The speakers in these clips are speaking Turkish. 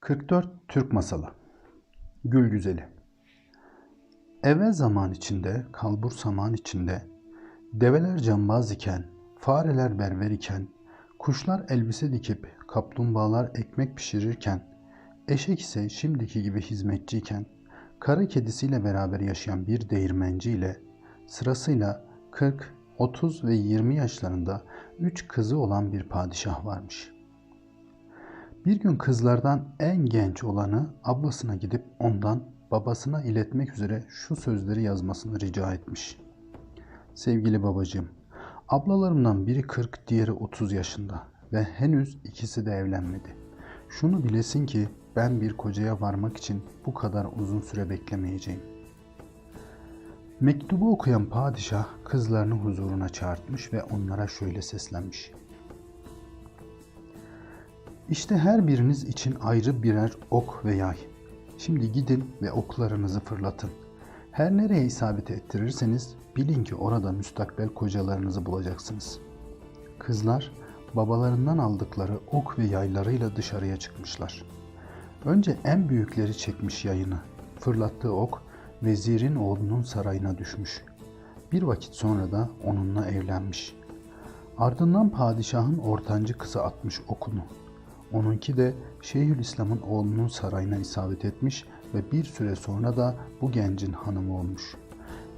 44 Türk Masalı Gül Güzeli Evvel zaman içinde, kalbur saman içinde, develer cambaz iken, fareler berber iken, kuşlar elbise dikip, kaplumbağalar ekmek pişirirken, eşek ise şimdiki gibi hizmetçiyken, kara kedisiyle beraber yaşayan bir değirmenci ile sırasıyla 40, 30 ve 20 yaşlarında üç kızı olan bir padişah varmış.'' Bir gün kızlardan en genç olanı ablasına gidip ondan babasına iletmek üzere şu sözleri yazmasını rica etmiş. Sevgili babacığım, ablalarımdan biri 40, diğeri 30 yaşında ve henüz ikisi de evlenmedi. Şunu bilesin ki ben bir kocaya varmak için bu kadar uzun süre beklemeyeceğim. Mektubu okuyan padişah kızlarını huzuruna çağırtmış ve onlara şöyle seslenmiş. İşte her biriniz için ayrı birer ok ve yay. Şimdi gidin ve oklarınızı fırlatın. Her nereye isabet ettirirseniz bilin ki orada müstakbel kocalarınızı bulacaksınız. Kızlar babalarından aldıkları ok ve yaylarıyla dışarıya çıkmışlar. Önce en büyükleri çekmiş yayını. Fırlattığı ok vezirin oğlunun sarayına düşmüş. Bir vakit sonra da onunla evlenmiş. Ardından padişahın ortancı kızı atmış okunu. Onunki de Şeyhülislam'ın oğlunun sarayına isabet etmiş ve bir süre sonra da bu gencin hanımı olmuş.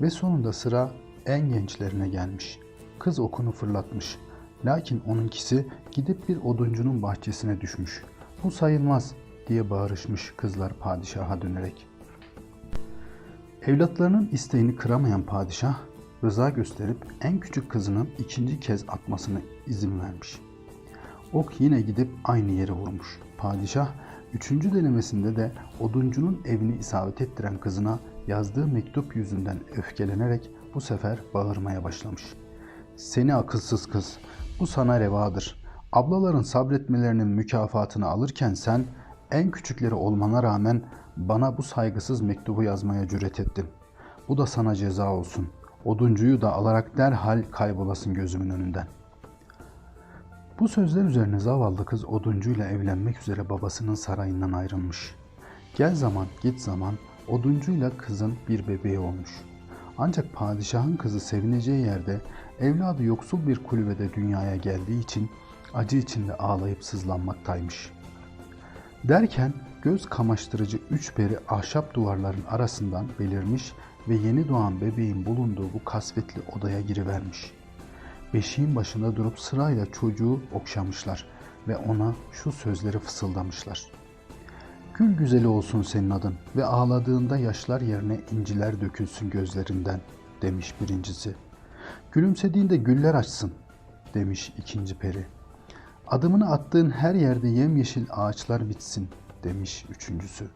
Ve sonunda sıra en gençlerine gelmiş. Kız okunu fırlatmış. Lakin onunkisi gidip bir oduncunun bahçesine düşmüş. Bu sayılmaz diye bağırışmış kızlar padişaha dönerek. Evlatlarının isteğini kıramayan padişah rıza gösterip en küçük kızının ikinci kez atmasına izin vermiş.'' Ok yine gidip aynı yere vurmuş. Padişah üçüncü denemesinde de oduncunun evini isabet ettiren kızına yazdığı mektup yüzünden öfkelenerek bu sefer bağırmaya başlamış. Seni akılsız kız, bu sana revadır. Ablaların sabretmelerinin mükafatını alırken sen en küçükleri olmana rağmen bana bu saygısız mektubu yazmaya cüret ettin. Bu da sana ceza olsun. Oduncuyu da alarak derhal kaybolasın gözümün önünden.'' Bu sözler üzerine zavallı kız oduncuyla evlenmek üzere babasının sarayından ayrılmış. Gel zaman git zaman oduncuyla kızın bir bebeği olmuş. Ancak padişahın kızı sevineceği yerde evladı yoksul bir kulübede dünyaya geldiği için acı içinde ağlayıp sızlanmaktaymış. Derken göz kamaştırıcı üç peri ahşap duvarların arasından belirmiş ve yeni doğan bebeğin bulunduğu bu kasvetli odaya girivermiş.'' Beşiğin başında durup sırayla çocuğu okşamışlar ve ona şu sözleri fısıldamışlar. Gül güzeli olsun senin adın ve ağladığında yaşlar yerine inciler dökülsün gözlerinden demiş birincisi. Gülümsediğinde güller açsın demiş ikinci peri. Adımını attığın her yerde yemyeşil ağaçlar bitsin demiş üçüncüsü.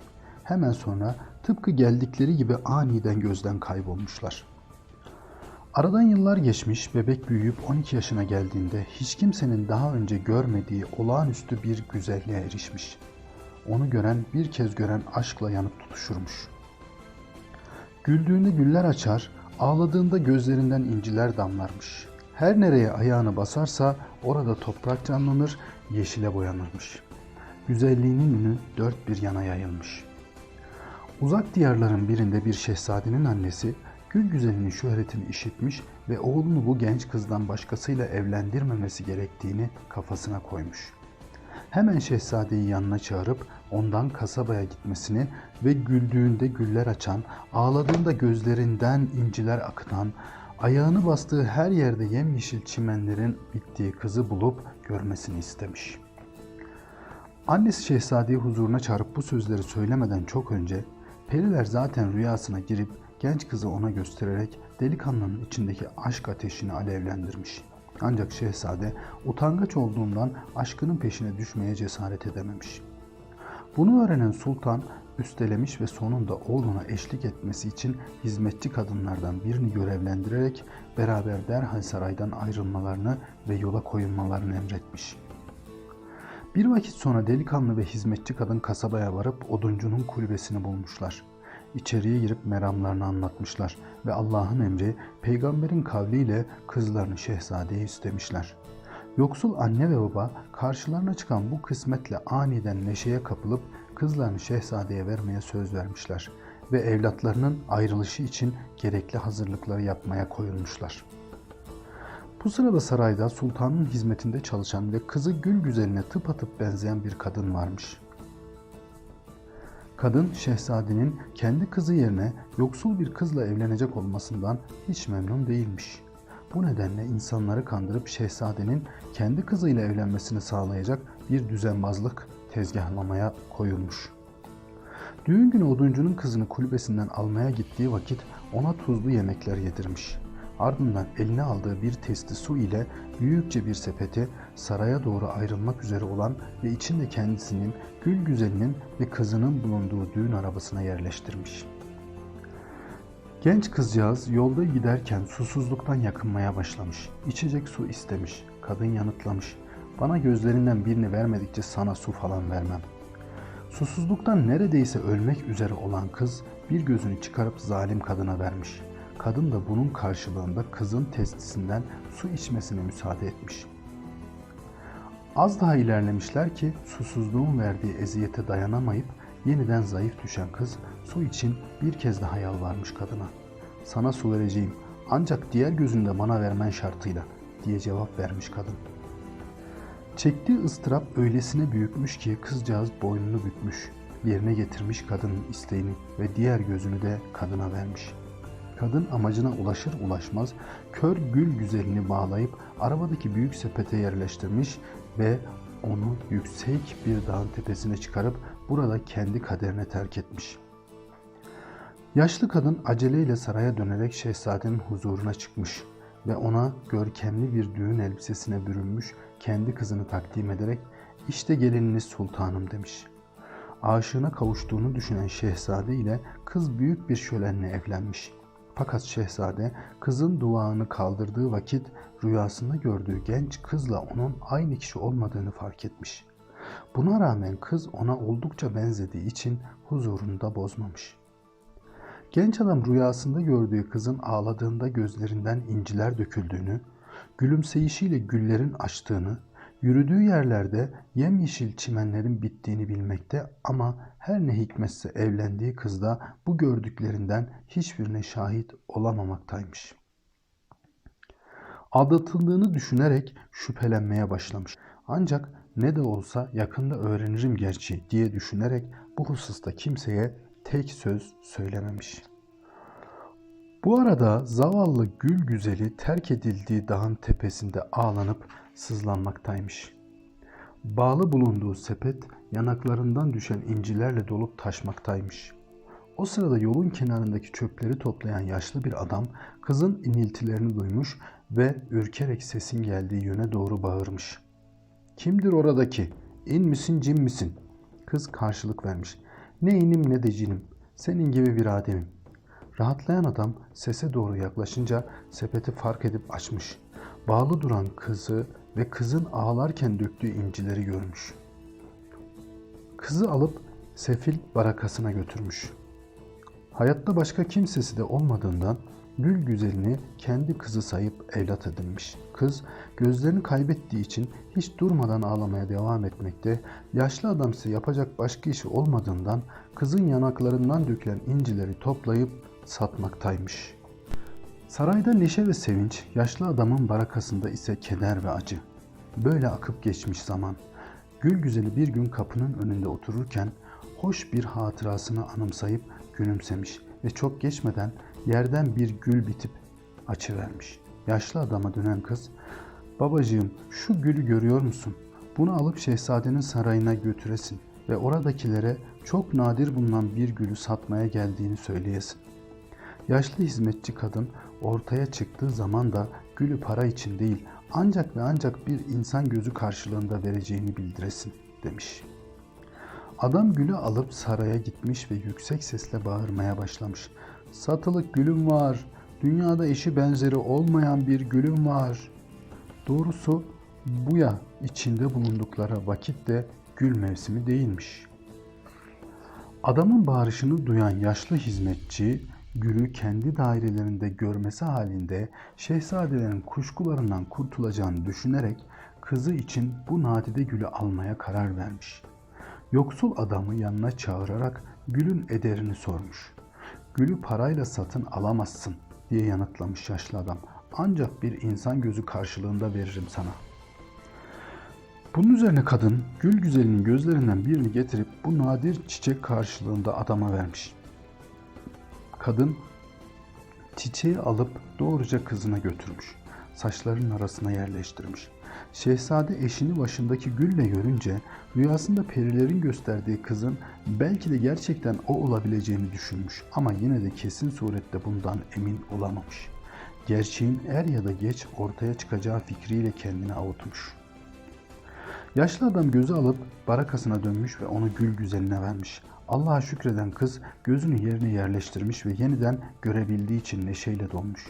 Hemen sonra tıpkı geldikleri gibi aniden gözden kaybolmuşlar.'' Aradan yıllar geçmiş, bebek büyüyüp 12 yaşına geldiğinde hiç kimsenin daha önce görmediği olağanüstü bir güzelliğe erişmiş. Onu gören, bir kez gören aşkla yanıp tutuşurmuş. Güldüğünde güller açar, ağladığında gözlerinden inciler damlarmış. Her nereye ayağını basarsa orada toprak canlanır, yeşile boyanırmış. Güzelliğinin ünü dört bir yana yayılmış. Uzak diyarların birinde bir şehzadenin annesi Gül güzelinin şöhretini işitmiş ve oğlunu bu genç kızdan başkasıyla evlendirmemesi gerektiğini kafasına koymuş. Hemen şehzadeyi yanına çağırıp ondan kasabaya gitmesini ve güldüğünde güller açan, ağladığında gözlerinden inciler akıtan, ayağını bastığı her yerde yemyeşil çimenlerin bittiği kızı bulup görmesini istemiş. Annesi şehzadeyi huzuruna çağırıp bu sözleri söylemeden çok önce periler zaten rüyasına girip genç kızı ona göstererek delikanlının içindeki aşk ateşini alevlendirmiş. Ancak şehzade utangaç olduğundan aşkının peşine düşmeye cesaret edememiş. Bunu öğrenen sultan üstelemiş ve sonunda oğluna eşlik etmesi için hizmetçi kadınlardan birini görevlendirerek beraber derhal saraydan ayrılmalarını ve yola koyulmalarını emretmiş. Bir vakit sonra delikanlı ve hizmetçi kadın kasabaya varıp oduncunun kulübesini bulmuşlar içeriye girip meramlarını anlatmışlar ve Allah'ın emri peygamberin kavliyle kızlarını şehzadeye istemişler. Yoksul anne ve baba karşılarına çıkan bu kısmetle aniden neşeye kapılıp kızlarını şehzadeye vermeye söz vermişler ve evlatlarının ayrılışı için gerekli hazırlıkları yapmaya koyulmuşlar. Bu sırada sarayda sultanın hizmetinde çalışan ve kızı gül güzeline tıpatıp benzeyen bir kadın varmış. Kadın şehzadenin kendi kızı yerine yoksul bir kızla evlenecek olmasından hiç memnun değilmiş. Bu nedenle insanları kandırıp şehzadenin kendi kızıyla evlenmesini sağlayacak bir düzenbazlık tezgahlamaya koyulmuş. Düğün günü oduncunun kızını kulübesinden almaya gittiği vakit ona tuzlu yemekler yedirmiş. Ardından eline aldığı bir testi su ile büyükçe bir sepeti saraya doğru ayrılmak üzere olan ve içinde kendisinin, gül güzelinin ve kızının bulunduğu düğün arabasına yerleştirmiş. Genç kızcağız yolda giderken susuzluktan yakınmaya başlamış. İçecek su istemiş. Kadın yanıtlamış. Bana gözlerinden birini vermedikçe sana su falan vermem. Susuzluktan neredeyse ölmek üzere olan kız bir gözünü çıkarıp zalim kadına vermiş. Kadın da bunun karşılığında kızın testisinden su içmesine müsaade etmiş. Az daha ilerlemişler ki susuzluğun verdiği eziyete dayanamayıp yeniden zayıf düşen kız su için bir kez daha yalvarmış kadına. Sana su vereceğim ancak diğer gözünde bana vermen şartıyla diye cevap vermiş kadın. Çektiği ıstırap öylesine büyükmüş ki kızcağız boynunu bükmüş, yerine getirmiş kadının isteğini ve diğer gözünü de kadına vermiş. Kadın amacına ulaşır ulaşmaz kör gül güzelini bağlayıp arabadaki büyük sepete yerleştirmiş ve onu yüksek bir dağın tepesine çıkarıp burada kendi kaderine terk etmiş. Yaşlı kadın aceleyle saraya dönerek şehzadenin huzuruna çıkmış ve ona görkemli bir düğün elbisesine bürünmüş kendi kızını takdim ederek işte gelininiz sultanım demiş. Aşığına kavuştuğunu düşünen şehzade ile kız büyük bir şölenle evlenmiş. Fakat şehzade kızın duvağını kaldırdığı vakit rüyasında gördüğü genç kızla onun aynı kişi olmadığını fark etmiş. Buna rağmen kız ona oldukça benzediği için huzurunu da bozmamış. Genç adam rüyasında gördüğü kızın ağladığında gözlerinden inciler döküldüğünü, gülümseyişiyle güllerin açtığını, yürüdüğü yerlerde yemyeşil çimenlerin bittiğini bilmekte ama her ne hikmetse evlendiği kızda bu gördüklerinden hiçbirine şahit olamamaktaymış. Aldatıldığını düşünerek şüphelenmeye başlamış. Ancak ne de olsa yakında öğrenirim gerçi diye düşünerek bu hususta kimseye tek söz söylememiş. Bu arada zavallı gül güzeli terk edildiği dağın tepesinde ağlanıp sızlanmaktaymış. Bağlı bulunduğu sepet yanaklarından düşen incilerle dolup taşmaktaymış. O sırada yolun kenarındaki çöpleri toplayan yaşlı bir adam kızın iniltilerini duymuş ve ürkerek sesin geldiği yöne doğru bağırmış. Kimdir oradaki? İn misin cin misin? Kız karşılık vermiş. Ne inim ne de cinim. Senin gibi bir ademim. Rahatlayan adam sese doğru yaklaşınca sepeti fark edip açmış. Bağlı duran kızı ve kızın ağlarken döktüğü incileri görmüş. Kızı alıp sefil barakasına götürmüş. Hayatta başka kimsesi de olmadığından gül güzelini kendi kızı sayıp evlat edinmiş. Kız gözlerini kaybettiği için hiç durmadan ağlamaya devam etmekte, yaşlı adam ise yapacak başka işi olmadığından kızın yanaklarından dökülen incileri toplayıp satmaktaymış. Sarayda neşe ve sevinç, yaşlı adamın barakasında ise keder ve acı. Böyle akıp geçmiş zaman. Gül güzeli bir gün kapının önünde otururken hoş bir hatırasını anımsayıp gülümsemiş ve çok geçmeden yerden bir gül bitip açıvermiş. Yaşlı adama dönen kız, babacığım şu gülü görüyor musun? Bunu alıp şehzadenin sarayına götüresin ve oradakilere çok nadir bulunan bir gülü satmaya geldiğini söyleyesin. Yaşlı hizmetçi kadın ortaya çıktığı zaman da gülü para için değil ancak ve ancak bir insan gözü karşılığında vereceğini bildiresin demiş. Adam gülü alıp saraya gitmiş ve yüksek sesle bağırmaya başlamış. Satılık gülüm var. Dünyada eşi benzeri olmayan bir gülüm var. Doğrusu bu ya içinde bulundukları vakit de gül mevsimi değilmiş. Adamın bağırışını duyan yaşlı hizmetçi gülü kendi dairelerinde görmesi halinde şehzadelerin kuşkularından kurtulacağını düşünerek kızı için bu nadide gülü almaya karar vermiş. Yoksul adamı yanına çağırarak gülün ederini sormuş. Gülü parayla satın alamazsın diye yanıtlamış yaşlı adam. Ancak bir insan gözü karşılığında veririm sana. Bunun üzerine kadın gül güzelinin gözlerinden birini getirip bu nadir çiçek karşılığında adama vermiş. Kadın çiçeği alıp doğruca kızına götürmüş. Saçlarının arasına yerleştirmiş. Şehzade eşini başındaki gülle görünce rüyasında perilerin gösterdiği kızın belki de gerçekten o olabileceğini düşünmüş ama yine de kesin surette bundan emin olamamış. Gerçeğin er ya da geç ortaya çıkacağı fikriyle kendini avutmuş. Yaşlı adam gözü alıp barakasına dönmüş ve onu gül güzeline vermiş. Allah'a şükreden kız gözünü yerine yerleştirmiş ve yeniden görebildiği için neşeyle dolmuş.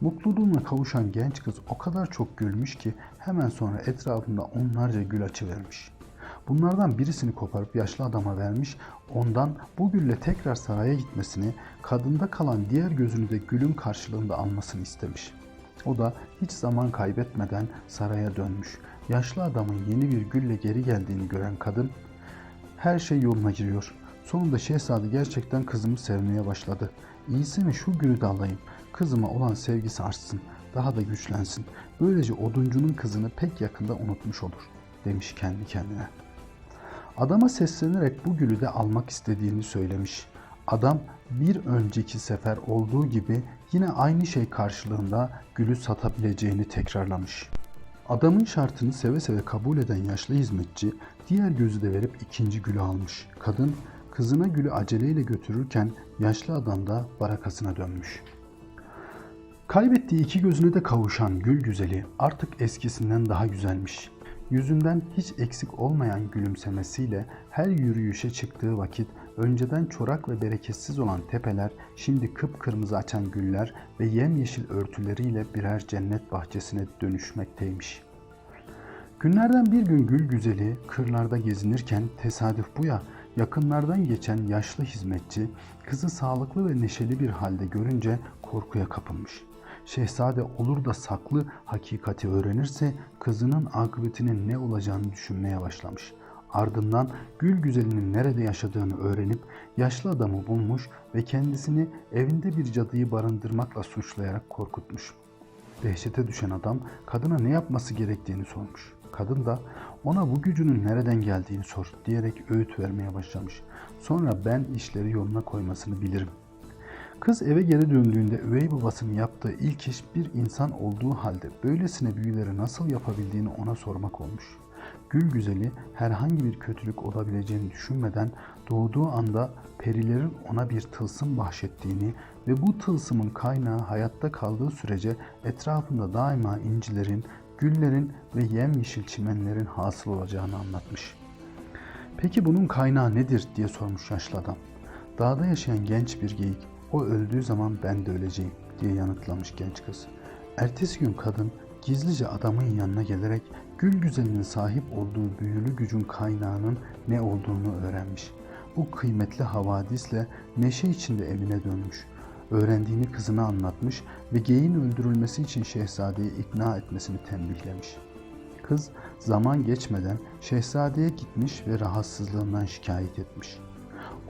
Mutluluğuna kavuşan genç kız o kadar çok gülmüş ki hemen sonra etrafında onlarca gül açıvermiş. Bunlardan birisini koparıp yaşlı adama vermiş, ondan bu gülle tekrar saraya gitmesini, kadında kalan diğer gözünü de gülün karşılığında almasını istemiş. O da hiç zaman kaybetmeden saraya dönmüş. Yaşlı adamın yeni bir gülle geri geldiğini gören kadın, her şey yoluna giriyor. Sonunda şehzade gerçekten kızımı sevmeye başladı. İyisi mi şu gülü de alayım. Kızıma olan sevgisi artsın, daha da güçlensin. Böylece oduncunun kızını pek yakında unutmuş olur, demiş kendi kendine. Adama seslenerek bu gülü de almak istediğini söylemiş. Adam bir önceki sefer olduğu gibi yine aynı şey karşılığında gülü satabileceğini tekrarlamış. Adamın şartını seve seve kabul eden yaşlı hizmetçi diğer gözü de verip ikinci gülü almış. Kadın kızına gülü aceleyle götürürken yaşlı adam da barakasına dönmüş. Kaybettiği iki gözüne de kavuşan gül güzeli artık eskisinden daha güzelmiş. Yüzünden hiç eksik olmayan gülümsemesiyle her yürüyüşe çıktığı vakit önceden çorak ve bereketsiz olan tepeler şimdi kıpkırmızı açan güller ve yemyeşil örtüleriyle birer cennet bahçesine dönüşmekteymiş. Günlerden bir gün gül güzeli kırlarda gezinirken tesadüf bu ya yakınlardan geçen yaşlı hizmetçi kızı sağlıklı ve neşeli bir halde görünce korkuya kapılmış. Şehzade olur da saklı hakikati öğrenirse kızının akıbetinin ne olacağını düşünmeye başlamış. Ardından gül güzelinin nerede yaşadığını öğrenip yaşlı adamı bulmuş ve kendisini evinde bir cadıyı barındırmakla suçlayarak korkutmuş. Dehşete düşen adam kadına ne yapması gerektiğini sormuş. Kadın da ona bu gücünün nereden geldiğini sor diyerek öğüt vermeye başlamış. Sonra ben işleri yoluna koymasını bilirim Kız eve geri döndüğünde üvey babasının yaptığı ilk iş bir insan olduğu halde böylesine büyüleri nasıl yapabildiğini ona sormak olmuş. Gül güzeli herhangi bir kötülük olabileceğini düşünmeden doğduğu anda perilerin ona bir tılsım bahşettiğini ve bu tılsımın kaynağı hayatta kaldığı sürece etrafında daima incilerin, güllerin ve yemyeşil çimenlerin hasıl olacağını anlatmış. Peki bunun kaynağı nedir diye sormuş yaşlı adam. Dağda yaşayan genç bir geyik o öldüğü zaman ben de öleceğim diye yanıtlamış genç kız. Ertesi gün kadın gizlice adamın yanına gelerek gül güzelinin sahip olduğu büyülü gücün kaynağının ne olduğunu öğrenmiş. Bu kıymetli havadisle neşe içinde evine dönmüş. Öğrendiğini kızına anlatmış ve geyin öldürülmesi için şehzadeyi ikna etmesini tembihlemiş. Kız zaman geçmeden şehzadeye gitmiş ve rahatsızlığından şikayet etmiş.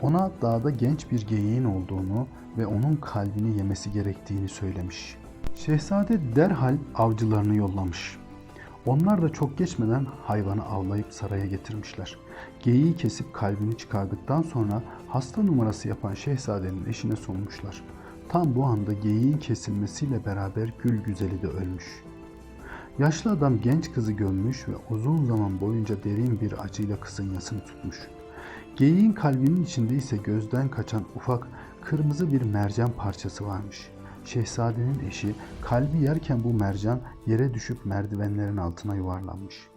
Ona dağda genç bir geyiğin olduğunu ve onun kalbini yemesi gerektiğini söylemiş. Şehzade derhal avcılarını yollamış. Onlar da çok geçmeden hayvanı avlayıp saraya getirmişler. Geyiği kesip kalbini çıkardıktan sonra hasta numarası yapan şehzadenin eşine sunmuşlar. Tam bu anda geyiğin kesilmesiyle beraber gül güzeli de ölmüş. Yaşlı adam genç kızı gömmüş ve uzun zaman boyunca derin bir acıyla kızın yasını tutmuş. Geyiğin kalbinin içinde ise gözden kaçan ufak kırmızı bir mercan parçası varmış. Şehzadenin eşi kalbi yerken bu mercan yere düşüp merdivenlerin altına yuvarlanmış.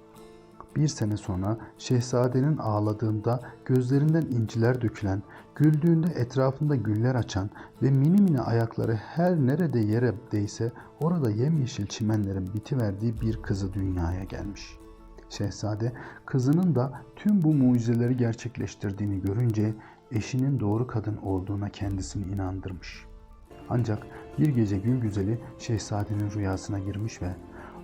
Bir sene sonra şehzadenin ağladığında gözlerinden inciler dökülen, güldüğünde etrafında güller açan ve mini mini ayakları her nerede yere değse orada yemyeşil çimenlerin bitiverdiği bir kızı dünyaya gelmiş.'' Şehzade kızının da tüm bu mucizeleri gerçekleştirdiğini görünce eşinin doğru kadın olduğuna kendisini inandırmış. Ancak bir gece gül güzeli şehzadenin rüyasına girmiş ve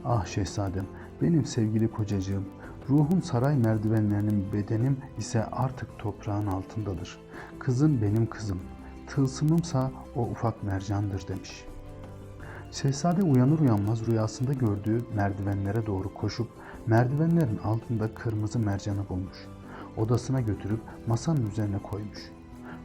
''Ah şehzadem Benim sevgili kocacığım, ruhum saray merdivenlerinin bedenim ise artık toprağın altındadır. Kızım benim kızım, tılsımımsa o ufak mercandır demiş. Şehzade uyanır uyanmaz rüyasında gördüğü merdivenlere doğru koşup merdivenlerin altında kırmızı mercanı bulmuş. Odasına götürüp masanın üzerine koymuş.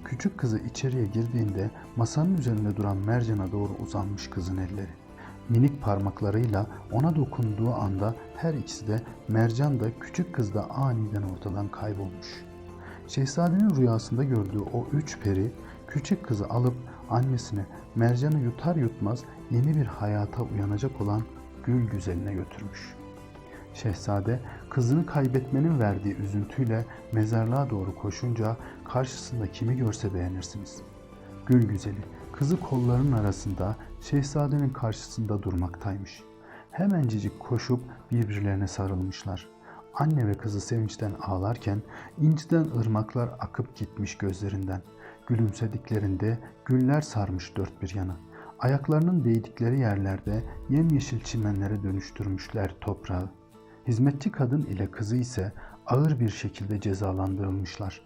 Küçük kızı içeriye girdiğinde masanın üzerinde duran mercana doğru uzanmış kızın elleri. Minik parmaklarıyla ona dokunduğu anda her ikisi de mercan da küçük kız da aniden ortadan kaybolmuş. Şehzadenin rüyasında gördüğü o üç peri küçük kızı alıp annesine mercanı yutar yutmaz yeni bir hayata uyanacak olan gül güzeline götürmüş. Şehzade kızını kaybetmenin verdiği üzüntüyle mezarlığa doğru koşunca karşısında kimi görse beğenirsiniz. Gül güzeli kızı kollarının arasında şehzadenin karşısında durmaktaymış. Hemencecik koşup birbirlerine sarılmışlar. Anne ve kızı sevinçten ağlarken inciden ırmaklar akıp gitmiş gözlerinden. Gülümsediklerinde güller sarmış dört bir yanı. Ayaklarının değdikleri yerlerde yemyeşil çimenlere dönüştürmüşler toprağı. Hizmetçi kadın ile kızı ise ağır bir şekilde cezalandırılmışlar.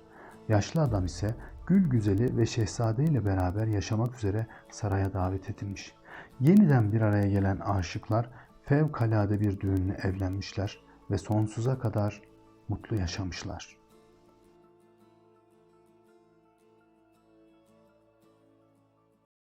Yaşlı adam ise gül güzeli ve şehzade ile beraber yaşamak üzere saraya davet edilmiş. Yeniden bir araya gelen aşıklar fevkalade bir düğünle evlenmişler ve sonsuza kadar mutlu yaşamışlar.